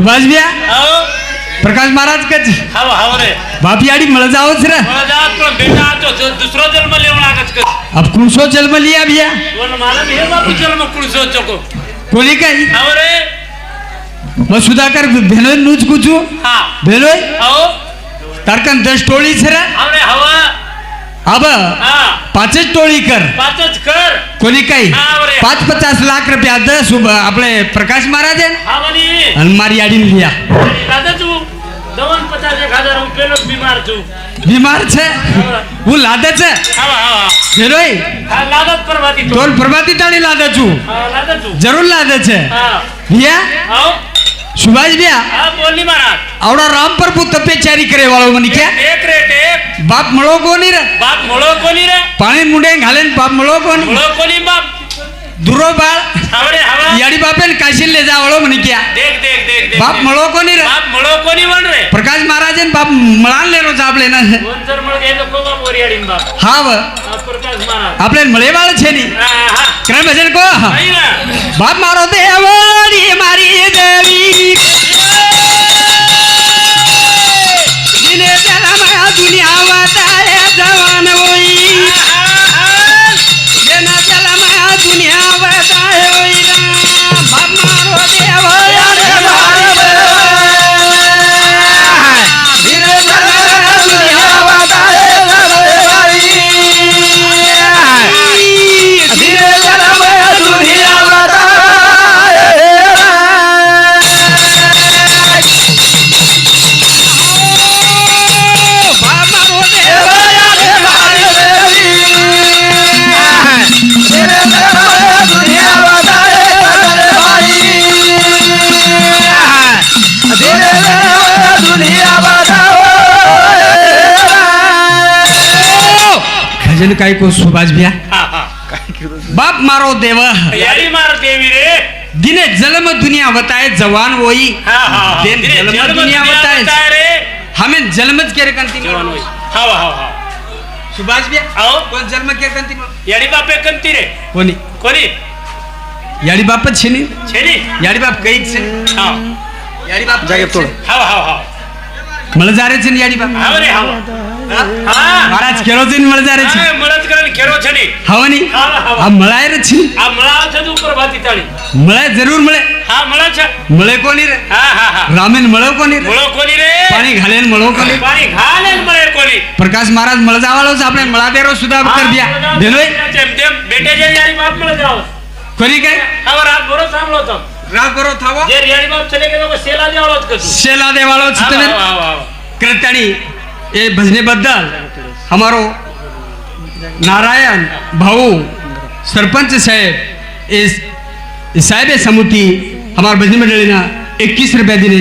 सुभाष भ्या हो. प्रकाश महाराज कच हाव हो, हाव हो रे. बापी आड़ी मळ जाओच रे. मळ जाओ तो बेटा तो दुसरो जन्म लेवण आगच कर अब कुणसो जन्म लिया भैया? बोल मालम हे बापू जन्म कुणसो चको कोली काही हाव रे. मग सुधाकर भेलो नूच कुचू हा. भेलो हो. तारकन दस टोळी छरे हाव रे हवा अब પાંચ જ ટોળી કર. પાંચ જ કર. કોની કઈ. પાંચ પચાસ લાખ રૂપિયા દસ આપણે પ્રકાશ મહારાજે? અને મારી આડી લ્યા. બીમાર છું. બીમાર છે? હું. લાદે છે? પરવાતી તોલ પ્રભાતી તાળી લાદે છું. જરૂર લાદે છે? આવો. સુભાષ ભૈયા હા બોલની મહારાજ આવડા રામ પર હું તપેચારી કરે વાળો મને કે. એક રે એક. બાપ મળો કોની રે? બાપ મળો કોની રે? પાણી મુંડે ઘાલે બાપ મળો કોની? મોળો કોની બાપ? દુરો બાળ આવડે હવા. યાડી બાપે ને કાશી લે જા મને ક્યાં? દેખ દેખ દેખ દેખ બાપ મળો કોની રે? બાપ મોળો કોની વણ રે? પ્રકાશ મહારાજે ને બાપ મળાન લેનો છે આપણે મળ ગયે તો બાપ ઓરિયાડીન બાપ. હા વ. પ્રકાશ મહારાજ. આપણે મળે વાળ છે ની. હા હા ક્રમ ભજન કો બાપ મારો દેવડી મારી દેવી. દિને જલમાં દુનિયા વતારે ભજન કાઈ કો સુભાષ ભૈયા હા હા બાપ મારો દેવ યારી માર દેવી રે દિને જલમ દુનિયા વતાએ જવાન હોઈ હા હા હા તેમ ધીરે જન્મ જન્મ દુનિયા બતાય છે. બતાય રે હમે જન્મ જ કેરે કંતી જવાન હોય હા હા હા સુભાષ ભૈયા આવો કોણ જન્મ કેરે કંતી યારી બાપે કંતી રે કોની કોની યાડી બાપ જ છે ને છે ની યાડી બાપ કઈ જ છે મહારાજ કેરો છે ને મળજારે છે. મળત કરે કેરો છે ની. હવાની. આ મળાય રે છે? આ મળાવ છે ઉપર ભાતી તાળી. મળે જરૂર મળે. હા મળે છે. મળે કોની રે? હા હા હા. રામેન મળો કોની રે? મળો કોની રે? પાણી ઘાલે મળો કોની? પાણી ઘાલે મળે કોની? પ્રકાશ મહારાજ મળજાવાળો છે. આપણે મળાદેરો સુધા કર દિયા દેલોય જેમ તેમ બેટે જે યારી બાપ મળે જાવ કોની કે? હવે રાત ભરો સાંભળો તો રાત કરો થાવો? જે રિયાડી બાપ ચલે ગયો સેલા દેવાળો જ કશું સેલા દેવાળો છે તમે. કરતાણી એ ભજને બદલ અમારો નારાયણ ભાऊ સરપંચ સાહેબ એ એ સાહેબે સમૂહથી અમારા ભજની મંડળીના એકવીસ રૂપિયા દિને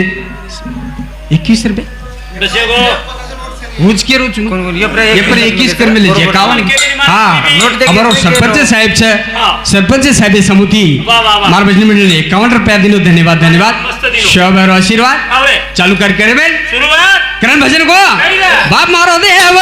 એકવીસ રૂપિયા બસે ગો હું જ કેરું છું એ પર એકવીસ કર જે એકાવન હા. અમારો સરપંચ સાહેબ છે. સરપંચ સાહેબ વાહ. મારા ભજની મંડળીને એકાવન રૂપિયા દિનો ધન્યવાદ ધન્યવાદ. દિનો. આશીર્વાદ. ચાલુ કર કરે બેન. કરણ ભજન કો બાપ મારો દેવ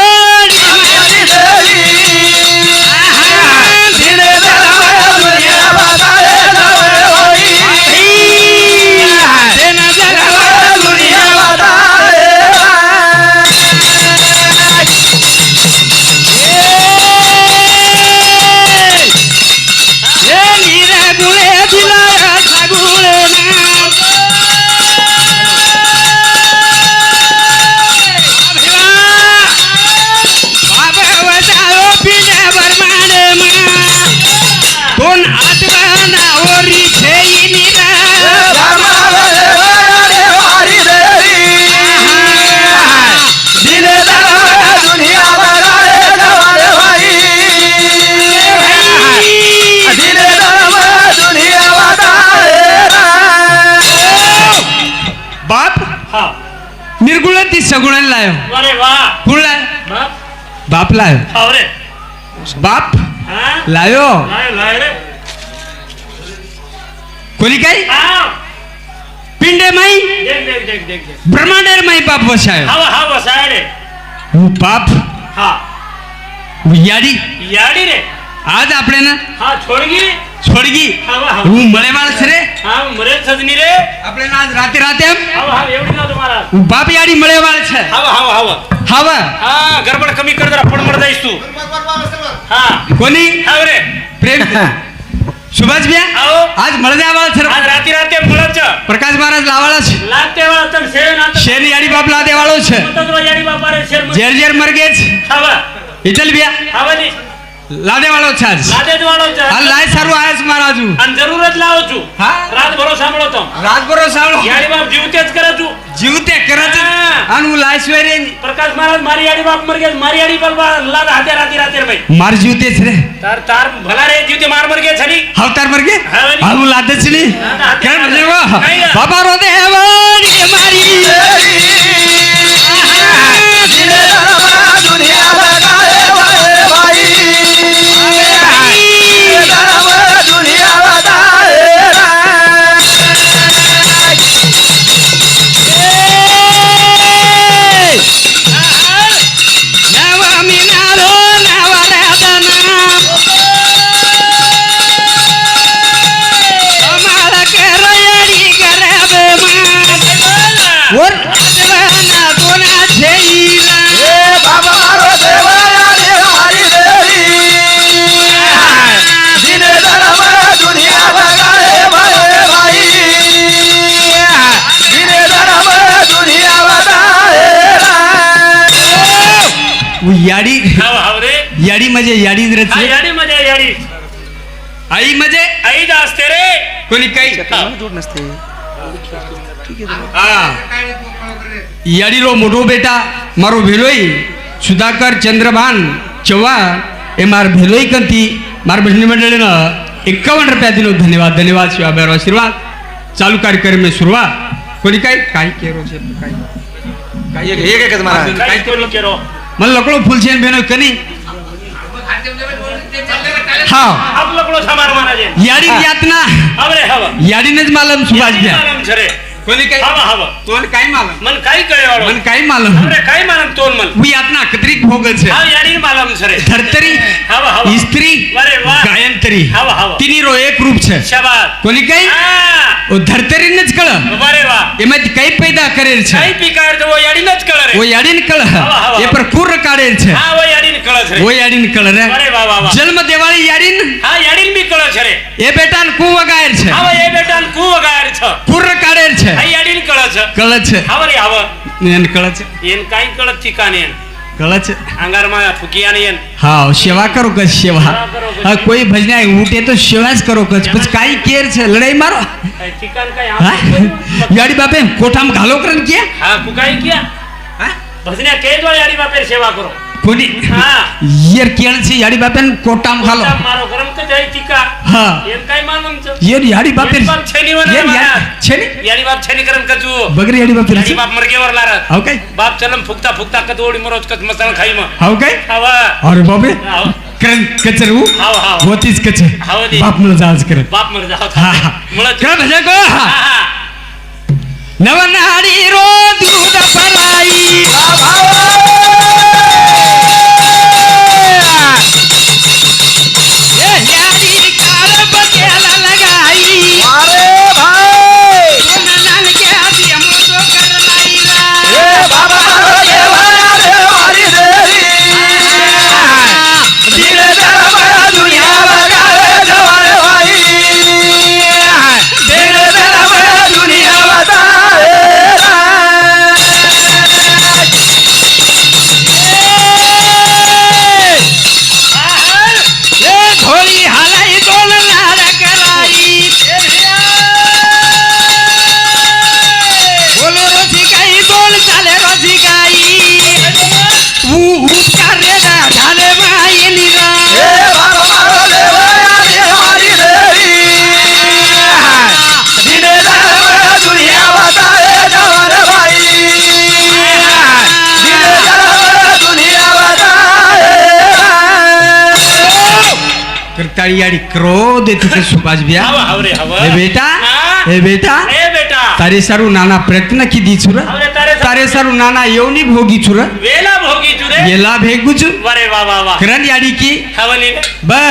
લાયો. આવરે. બાપ લાયો. કોલી કઈ? પિંડે માઈ? બ્રહ્માંડેર માઈ પાપ વસાયો. હા હા વસાય રે હું પાપ હા. યાડી યાડી રે. આજ આપણે ના? છોડગી. છોડગી. હું મળેવાળ છે રે? હા મરે સજની રે આપણે ના આજ રાતે રાતે એમ આવો હા એવડી ના તમારા ઊભા પિયાડી મળે વાળ છે આવો આવો આવો હવે હા ગરબડ કમી કર જરા પણ મર દઈશ તું હા કોની આવ રે પ્રેમ સુભાષ ભૈયા આવો આજ મળે વાળ છે આજ રાતી રાતે મળે છે પ્રકાશ મહારાજ લાવાળા છે લાતે વાળા તન શેર ના તન શેરની આડી બાપ લાદે વાળો છે તો યાડી બાપા રે શેર ઝેર ઝેર મરગે છે આવા ઇટલ ભૈયા આવા લાદે વાળો છે આજ. લાદે જ વાળો છે. હાલ લાય સારું આયા છે. મહારાજુ અને જરૂર જ લાવો છું. હા? રાત ભરો સાંભળો તો. રાજબરો સાંભળો. યાડી બાપ જીવતે જ કરે છું. જીવતે કરે છે? હા. અને હું લાય સ્વેરે પ્રકાશ મહારાજ મારી યાડી બાપ મર ગયા મારી યાડી બાપ લાદ હાથે રાતે રાતે ભાઈ માર જીવતે છે રે. તાર તાર ભલા રે જીવતે માર મર ગયા છે ની હવતાર તાર મર ગયા? હાલ હું લાદે. છે ની કેમ ના. બાબા રો દેવાડી મારી. નવા રે काही કઈ હા. યાડીનો મોટો બેટા મારો ભેલોઈ સુધાકર ચંદ્રભાન ચૌહાણ એ મારા ભેલોઈ કંતી મારા બહેની મંડળીનો એકાવન રૂપિયાથીનો ધન્યવાદ ધન્યવાદ છે આભાર આશીર્વાદ. ચાલુ કાર્યક્રમની શરૂઆત. કોઈ કઈ? કાંઈ કેરો છે કાંઈ. કાઈ તો કેરો મને લકડો ફૂલ છે ને બેનો કની હા આપ લકડો સમાર મારા છે યાડી યાતના હવે હવે યાડીને જ માલમ સુભાષ ગયા માલમ છે રે કોની કઈ હવે હવે તોને કાંઈ માલમ મન કાઈ કરે વાળો મને કાંઈ માલમ હવે કાઈ માલમ તોન મન હું યાતના અકત્રિક ભોગ છે હા યાડી માલમ છે રે ધરતરી હવે હવે સ્ત્રી વારે વાહ ગાયંતરી હવે હવે તીનીરો એક રૂપ છે શાબાશ કોની કઈ હા ઓ ધરતરીને જ કળ વારે વાહ એમાંથી કઈ પેદા કરેલ છે કાઈ પીકાર તો વો યાડી ન જ કળે ઓ રે યાડીને કળ હા. એ પર કુર કાઢેલ છે હા વો યાડી ને કળે છે ઓ રે યાડીને કળ રે વારે વાહ વાહ વાહ જન્મ દેવાળી યાડીને હા યાડી બી કળે છે રે એ બેટાને કુ વગાડેલ છે. હવે એ બેટા ને કુ વગાડ છે. કુર કાઢેલ છે આ યાડી ને કળે છે. કળ છે હવે રે હવે એને કળ છે. એન કાઈ કળે ચીકા ને એન. કળ છે. આંગારમાં ફૂકિયા ને એન. હા સેવા કરો કચ સેવા. હા કોઈ ભજના ઉઠે તો સેવા જ કરો કચ પછી કાઈ કેર છે? લડાઈ મારો? કાઈ કાઈ હા? યાડી બાપે કોઠામાં ઘાલો કરે કે? હા ફૂકાઈ ગયા. હા? ભજને કે દો યાડી બાપે સેવા કરો. કોની હા યર કેળ છે યાડી બાપે કોઠામાં ઘાલો પોતા મારો ગરમ તો જાય ચીકા હા એમ કાઈ માલુમ છે યર યાડી બાપે યાડી બાપ છે ની વના યર મારા. યાર છે ને યાડી બાપ છે ની કરમ કચુ બગરી યાડી બાપે યાડી છે બાપ મરગે વર લારત હાવ કઈ બાપ ચલમ ફૂકતા ફૂકતા કદ ઓડી મરોજ કદ મસાણ ખાઈ માં હાવ કઈ આવા અરે બાપે આવો કરન કચરવું હાવ હાવ હોતી જ કચે હાવ દી. બાપ મને જાજ કરે બાપ મર જાવ હા હા મળે કર ભજે કો હા હા નવનારી રો દૂધ પલાઈ કરતાળિયાળી ક્રોધ એથી કે સુભાષ આવો ભ્યા આવરે હવે એ બેટા હા? એ બેટા એ બેટા તારે સારું નાના પ્રયત્ન કીધી છુર હવે તારે તારે સારું નાના એવની ભોગી છુર વેલા ભોગી ચુરે ગેલા ભેગું છું વરે વાહ વાહ વાહ કરન યાડી કી હવની બડે આવેલા દે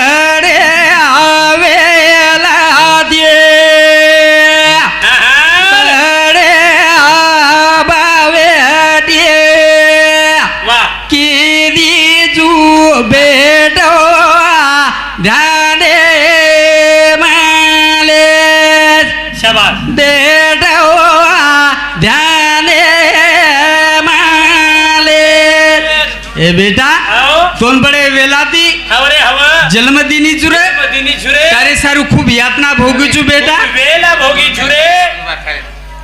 જન્મદિની જુરે? બધીની જુરે? તારે સારું ખૂબ યાતના ભોગું છું બેટા. વેલા ભોગી જુરે?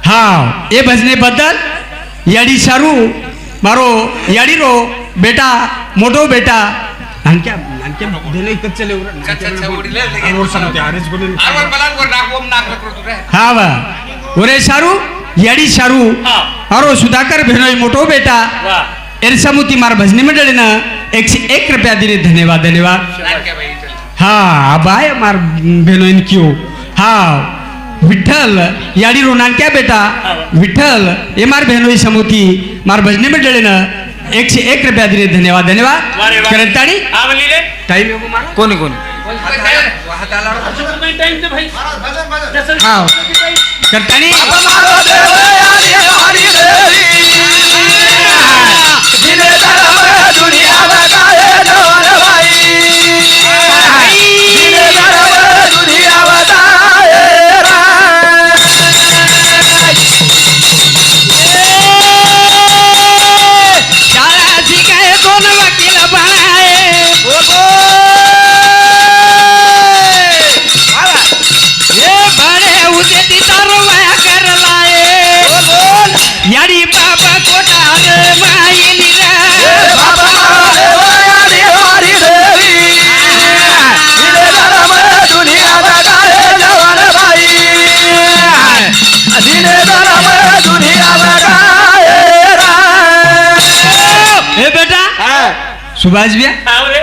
હા એ ભજને બદલ યાડી સારું મારો યાડીરો બેટા મોટો બેટા. નાનક્યા નાનક્યા ભેલે કચ્ચે લેવું રે. આ લે. સામે ત્યાં ત્યારે જ બોલે. હા વા ઓરે સારું યાડી સારું. હા. મારો સુધાકર ભેનોય મોટો બેટા. વાહ. એરસામુતી મારા ભજની મંડળીના એકસો એક રૂપિયા દીને ધન્યવાદ ધન્યવાદ. હા આ ભાઈ માર ભેનો એને કયો હા વિઠ્ઠલ યાડીરો નાનક્યા બેટા વિઠ્ઠલ એ માર બહેનો સમૂહથી માર ભજની મંડળીને એકસો એક રૂપિયા દીને ધન્યવાદ ધન્યવાદ વારે વાહ. કરંતાણી આવલી રે ટાઈમ એવો મારો કોની સુભાષ વ્યા આવ રે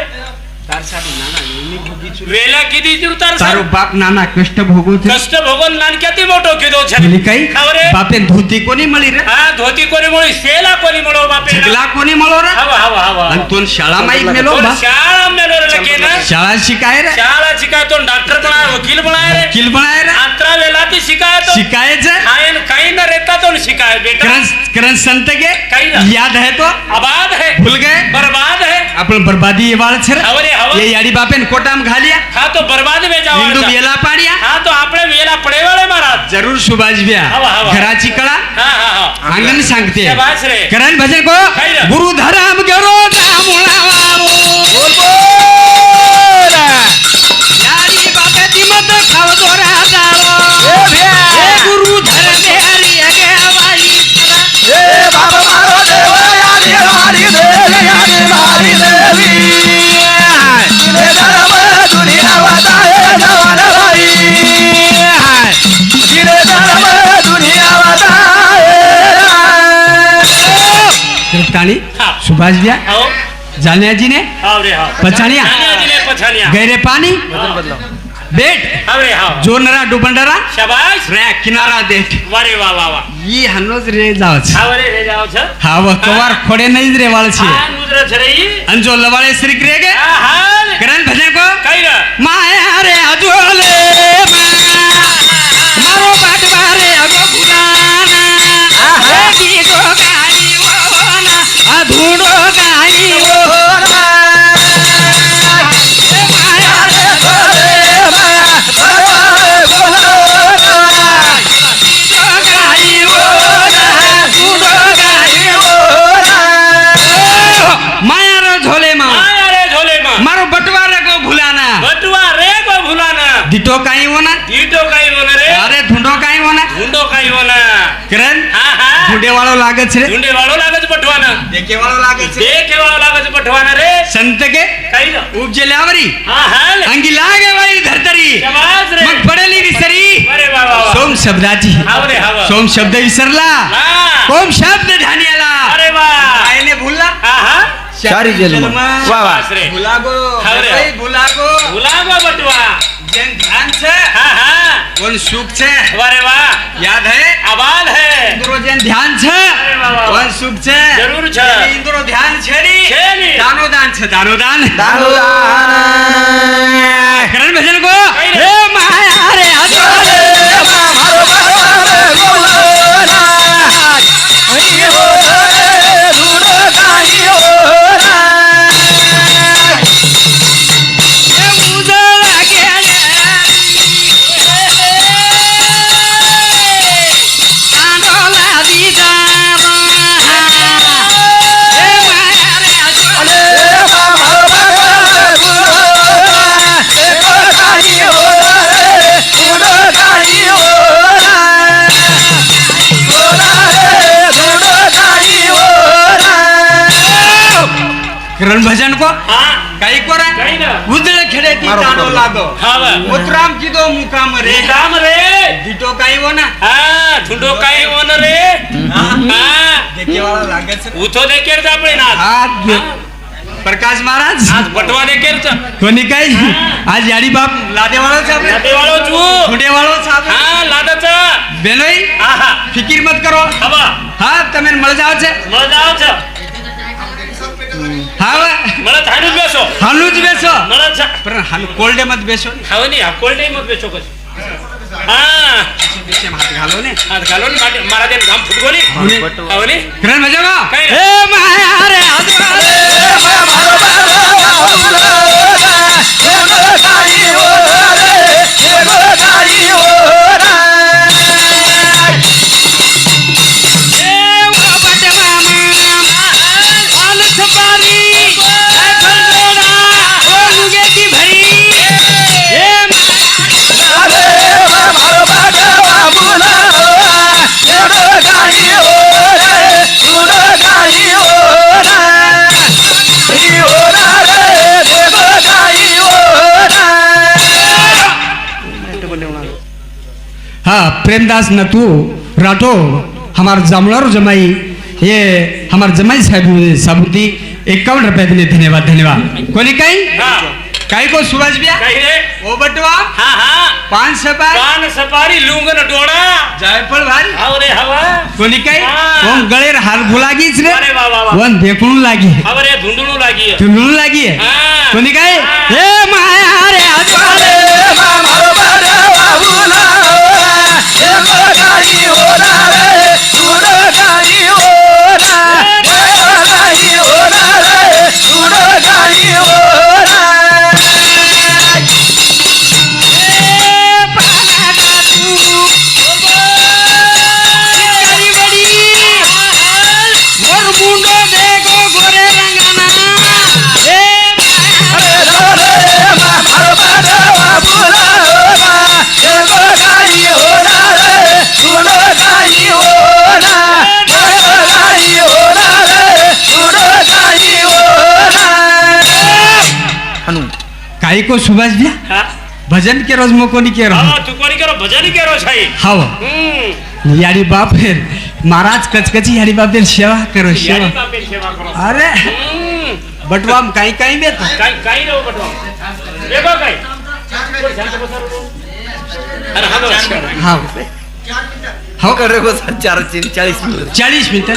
વેલા કીધી તું તાર તારો બાપ નાના કષ્ટ ભોગો છે કષ્ટ ભગવાન નાનક્યાથી મોટો કીધો છે પેલી કઈ ખાવ રે બાપે ધોતી કોની મળી રે હા ધોતી કોની મળી શેલા કોની મળો બાપે ઝગલા કોની મળો રે આવા આવા આવા અને તું શાળામાં એક મેલો બા શાળા મેલો રે કે ના શાળા શીખાય રે શાળા શીખાય તો ડોક્ટર બનાય વકીલ બનાય રે વકીલ ભણાય રે આત્રા વેલાથી શીખાય તો શીખાય છે હા એને કઈ ન રહેતા તો ને શીખાય બેટા કરંજ કરંજ સંત કે કઈ ના. યાદ હે તો આબાદ હે ભૂલ ગए બરબાદ હે આપણે બરબાદી વાળ છે હવે હવે. એ યારી બાપે કોટામ ઘાલ્યા. હા તો બરબાદ મે હિન્દુ વેલા પાડ્યા. હા તો આપણે વેલા પડેવાળે મહારાજ જરૂર સુભાજ વ્યા ઘરાચી કળા? હા આંગન સાંગતે. શાબાશ રે. કરણ ભજન કો ગુરુ ધરામ ગરો દામુણા વાળો બોલ બોલ. યારી બાપે દિમત ખાવ દોર હા. વ્યા આવો. જાલિયાજી ને આવ રે આવ. પછાણિયા. જાનિયાજી ને પછાણિયા ગયરે પાણી બેટ? અરે હા જોનરા ડુબંડરા શાબાશ. રે કિનારા દેખ વારે વાહ વાહ વાહ. ઈ હનોજ રે જાવ છે. હા રે રે જાવ છે? હા વ કવાર ખોડે નહીં રે વાળ છે. આ નુદ્ર છે રે અંજો લવાળે શ્રી ક્રે કે? હા હા. રે. ભજન કો કઈ રે? માયા રે અજોલે ઢૂંઢે વાળો લાગે છે ઢૂંઢે વાળો લાગે છે બટવાના દેખે વાળો લાગે દેખે વાળો લાગે છે બટવાના રે સંત કે કઈ રે ઉપજે લાવરી હા હા લે. અંગી લાગે વાળી ધરતરી શાબાશ રે મગ પડેલી વિસરી અરે વાહ વાહ વાહ સોમ શબ્દાજી આવ રે આવ સોમ શબ્દ વિસરલા હા કોમ શબ્દ ધાન્યાલા અરે વાહ આયને ભૂલલા હા હા સારી જેલમાં. વાહ, વાહ. ભૂલાગો. ભાઈ ભૂલાગો ભૂલાગો બટવા જેન ધ્યાન છે હા હા કોણ સુખ છે અરે વાહ યાદ હે આબાદ હે ઇન્દ્રો જેન ધ્યાન છે. કોણ સુખ છે જરૂર છે. ઇન્દ્રો ધ્યાન છે ની છે ની. દાનો દાન છે દાનો દાન દારૂદાન. કરણ ભજન કો હે માયા રે અજોલે રણ ભજન કો? હા. કઈ કો રે? ના. ઉદળ ખેડે કી તાડો. લાગો. હવે ઉતરામ કીધો મુકામ રે. રામ રે. દીટો કઈ હો ના? હા ઢુંડો કાઈ ઓન રે. હા. દેખે વાળા લાગે છે. ઉઠો દેખે કેર આપણે ના હા. પ્રકાશ મહારાજ. આજ બટવા દે કેર છે. કોની કઈ? આજ યાડી બાપ લાદે વાળો છે આપણે? લાદે વાળો છું. ખોડે વાળો છે આપણે? હા લાદે છે. બેનોઈ હા હા. ફિકર મત કરો. હા હા તમે મળ જાવ છે. મળ જાવ છે. હવે. મળે થાનું બેસો. હાલું જ બેસો. મળે છે પણ હાલું કોલ્ડે મત બેસો હવે નહીં આ કોલ ટાઈમ જ બેસો કશું હા. હાથ ઘાલો ને. હાથ ગાલો ને મારા દેન ગામ ફૂટકો નહીં. હવે નહીં? કિરણ મજામાં? કઈ? એ માયા રે हा प्रेमदास नतू राठो हमार जामुलार जमाई हे हमार जमाई साहेब साबुती इक्यावन रुपए के धन्यवाद धन्यवाद। कोली कहीं? कहीं को सुभाष भैया? ओ बटवा। हाँ हाँ। पान सपारी। पान सपारी लूंगन डोड़ा जायफल भारी। अरे हवा कोली कहीं? वन गळेर हार गुलागी रे। अरे वाह वाह वन देखणू लागी। अरे धुंडणू लागी। धुंडणू लागी। कोली कहीं? ए माया रे हसवाले कहीं हाँ। ए माया रे हाथ હનુ को सुभाष भैया भजन के रोज मोकोनी के रोज हां तू कोनी करो भजन के रोज है हां हम्म यारी बाप है महाराज कचकची यारी बाप ने सेवा करो सेवा यारी बाप ने सेवा करो अरे बटवाम काई काई में तो काई काई रो बटवाम देखो काई अरे हां हां हां कर रहे हो सर चार चालीस मिनट चालीस मिनट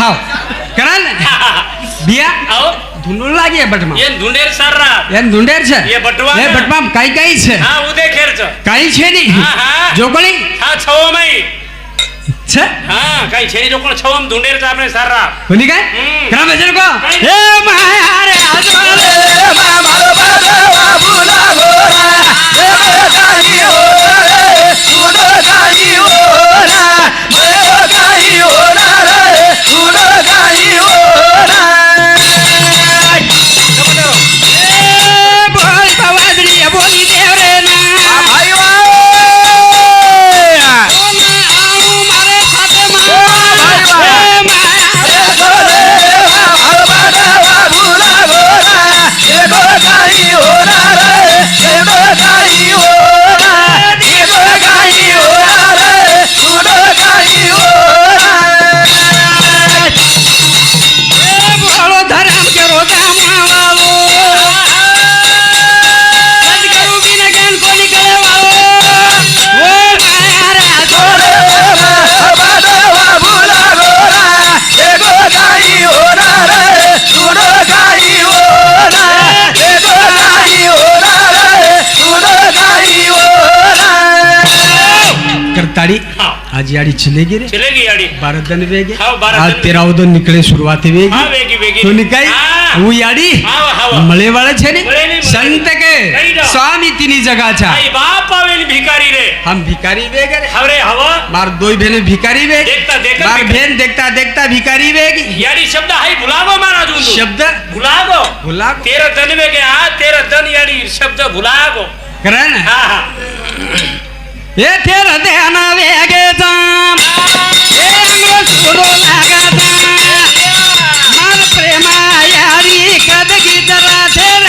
हां करा ना बिया आओ ધૂંડું લાગે ભટમાં એન ધુંડેર સારા એમ ધૂંડેર છે એ ભટવા એ ભટમાં કઈ કઈ છે હા ઉદે ખેર છે કઈ છે ની હા, હા. છવો મઈ છે હા કઈ છે ની જોકળ કોણ મ ધુંડેર છે આપણે સારા કોની કઈ. કરા ભજન કો કઈ એ માયા રે આજવાલે એ हाँ आज याड़ी चलेगी रे चलेगी याडी बारह दिन वेगे हाँ, बारह आज दिन। तेरा उदो निकले शुरुआत वेगी હા વેગી વેગી તો નિકાય હા હું યાડી હા, હા. મળે વાળા છે ને મળે નહીં, મળે સંત કે કઈ ના. સ્વામી તીની જગા છે આઈ બાપ આવેલી ભિખારી રે हम भिखारी वेगे रे હવે હવા मार दो बहने भिखारी वेग देखता देखता मार भिखारी। बहन देखता देखता भिखारी वेगी याडी शब्द हाई भुलागो मारा जूंदू शब्द भुलागो भुला तेरा धन में गया तेरा धन याडी शब्द भुलागो करे ना હા હા એ તેર દેના વેગે જામ. એ અંગો સુરો લાગા જા માર પ્રેમા યારી કદગી દરા તેર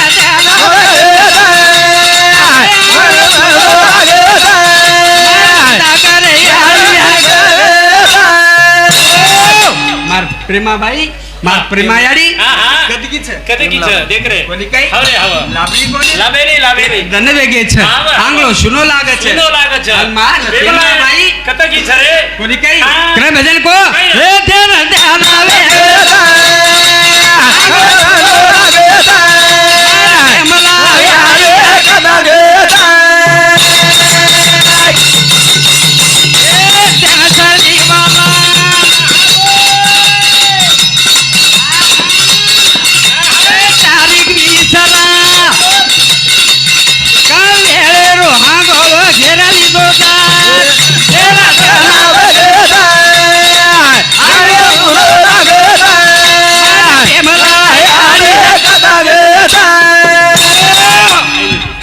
કોની કઈ? ભજન કઈ?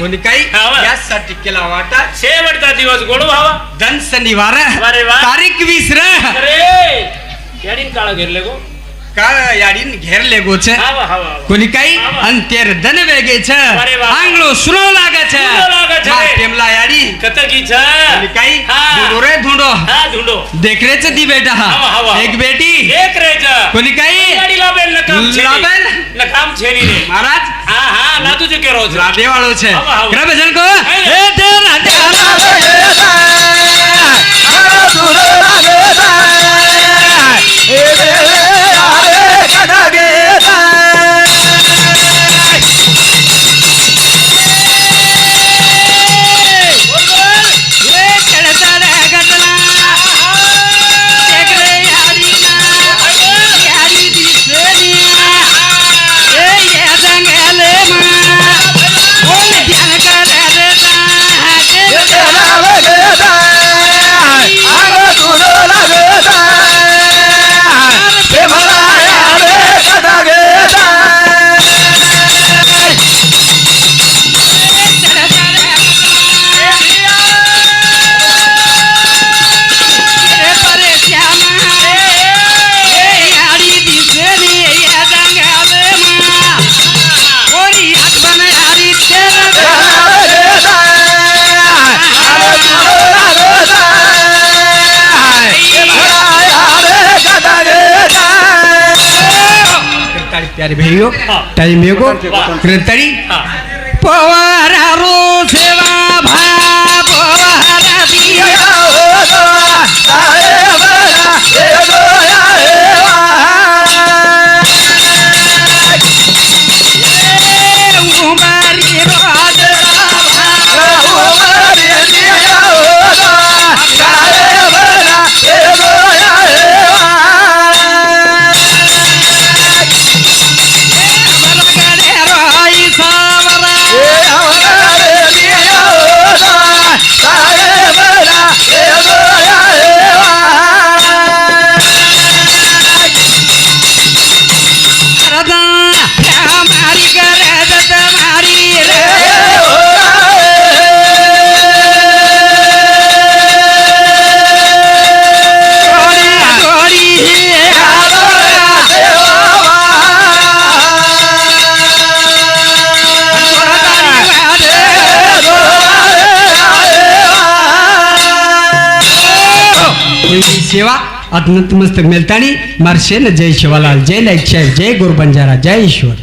धुनिकाई हाँ। या सट किला वाटा छह बटता दिवस गोड़ भावा धन शनिवार तारीख बीस रे अरे यार इन काला घेर लेगो કાળ યાડીન ઘેર લેગો છે કોની કઈ અંતેર ધન વેગે છે આંગળો સુનો લાગે છે ટેમલા યાડી કતકી છે કોની કઈ ધૂંડો રે ધૂંડો હા ધૂંડો દેખ રે છે દી બેટા એક બેટી દેખ રે છે કોની કઈ યાડી લાબેલ નકામ છે લાબેલ નકામ છે ની રે મહારાજ હા હા ના તુજે કેરો છે રાધે વાળો છે રમેશન કો હે તે રાધે વાળો प्यारे भाइयों टाइम एगो कृतड़ी हा સેવા. અત નતમસ્તક મેલતાણી. મારશે ને જય શિવાલાલ. જય લાઈક સાહેબ. જય ગુરુ બંજારા. જય ઈશ્વર.